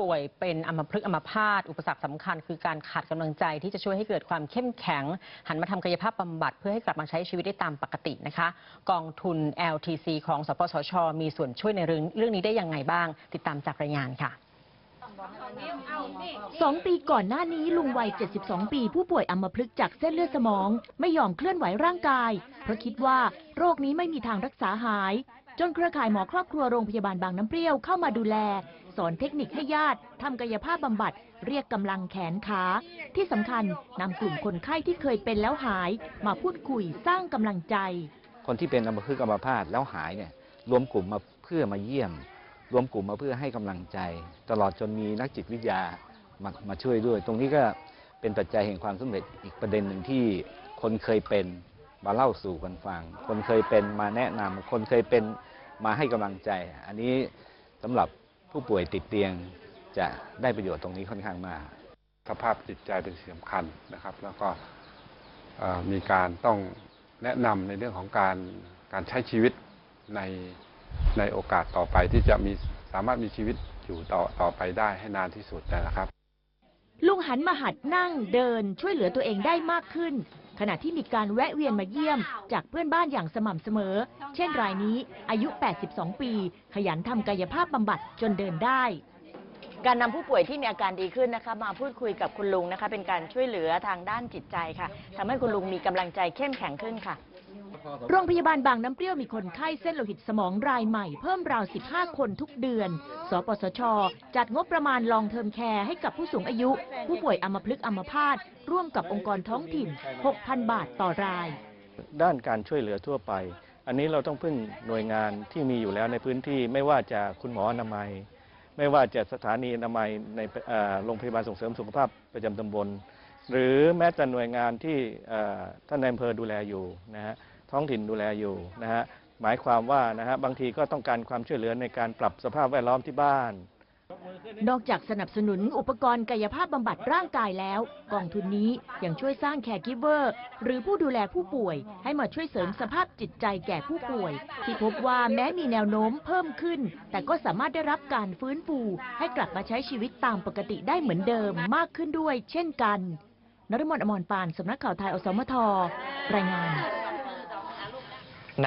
ป่วยเป็นอัมพฤกษ์อัมพาตอุปสรรคสำคัญ คือการขาดกำลังใจที่จะช่วยให้เกิดความเข้มแข็ง หันมาทำกายภาพบำบัดเพื่อให้กลับมาใช้ชีวิตได้ตามปกตินะคะ กองทุน LTC ของสปสช มีส่วนช่วยในเรื่องเรื่องนี้ได้ยังไงบ้าง ติดตามจากรายงานค่ะ สองปีก่อนหน้านี้ลุงวัย 72 ปีผู้ป่วยอัมพฤกษ์จากเส้นเลือดสมอง ไม่ยอมเคลื่อนไหวร่างกาย เพราะคิดว่าโรคนี้ไม่มีทางรักษาหาย จนเครือข่ายหมอครอบครัวโรงพยาบาลบางน้ำเปรี้ยวเข้ามาดูแล สอนเทคนิคให้ญาติทำกายภาพบำบัด เรียกกำลังแขนขา ที่สำคัญนำกลุ่มคนไข้ที่เคยเป็นแล้วหาย มาพูดคุยสร้างกำลังใจ คนที่เป็นอัมพฤกษ์อัมพาตแล้วหายเนี่ยรวมกลุ่มมาเพื่อมาเยี่ยม รวมกลุ่มมาเพื่อให้กำลังใจ ตลอดจนมีนักจิตวิทยามามาช่วยด้วย ตรงนี้ก็เป็นปัจจัยแห่งความสำเร็จอีกประเด็นหนึ่งที่คนเคยเป็นมาเล่าสู่กันฟัง คนเคยเป็นมาแนะนำคนเคยเป็นมาให้กำลังใจ อันนี้สำหรับผู้ป่วยติดเตียงจะได้ประโยชน์ตรงนี้ค่อนข้างมากสภาพจิตใจเป็นสิ่งสำคัญนะครับ แล้วก็มีการต้องแนะนำในเรื่องของการการใช้ชีวิตใน ในโอกาสต่อไปที่จะมีสามารถมีชีวิตอยู่ต่อต่อไปได้ให้นานที่สุดนะครับ ลุงหันมาหัดนั่งเดินช่วยเหลือตัวเองได้มากขึ้น ขณะที่มีการแวะเวียนมาเยี่ยม จากเพื่อนบ้านอย่างสม่ำเสมอ เช่นรายนี้อายุ 82 ปี ขยันทำกายภาพบำบัดจนเดินได้การนำผู้ป่วยที่มีอาการดีขึ้นนะคะมาพูดคุยกับคุณลุงนะคะ เป็นการช่วยเหลือทางด้านจิตใจค่ะทำให้คุณลุงมีกำลังใจเข้มแข็งขึ้นค่ะ โรงพยาบาลบางน้ำเปรี้ยวมีคนไข้เส้นโลหิตสมองรายใหม่เพิ่มราว 15 คนทุกเดือน สปสช จัดงบประมาณลองเทอมแคร์ให้กับผู้สูงอายุ ผู้ป่วยอัมพฤกษ์อัมพาตร่วมกับองค์กรท้องถิ่น 6,000 บาทต่อราย ด้านการช่วยเหลือทั่วไป อันนี้เราต้องพึ่งหน่วยงานที่มีอยู่แล้วในพื้นที่ไม่ว่าจะคุณหมออนามัย ไม่ว่าจะสถานีอนามัยในเอ่อโรงพยาบาลส่งเสริมสุขภาพประจำตำบลหรือแม้แต่หน่วยงานที่เอ่อท่านนายอำเภอดูแลอยู่นะฮะ ท้องถิ่นดูแลอยู่นะฮะหมายความว่านะฮะบางทีก็ต้องการความช่วยเหลือในการปรับสภาพแวดล้อมที่บ้าน นอกจากสนับสนุนอุปกรณ์กายภาพบำบัดร่างกายแล้ว กองทุนนี้ยังช่วยสร้างแคร์กิฟเวอร์ หรือผู้ดูแลผู้ป่วย ให้มาช่วยเสริมสภาพจิตใจแก่ผู้ป่วย ที่พบว่าแม้มีแนวโน้มเพิ่มขึ้น แต่ก็สามารถได้รับการฟื้นฟู ให้กลับมาใช้ชีวิตตามปกติได้เหมือนเดิมมากขึ้นด้วย เช่นกันนรมนอมรปานสำนักข่าวไทยอสมทรายงาน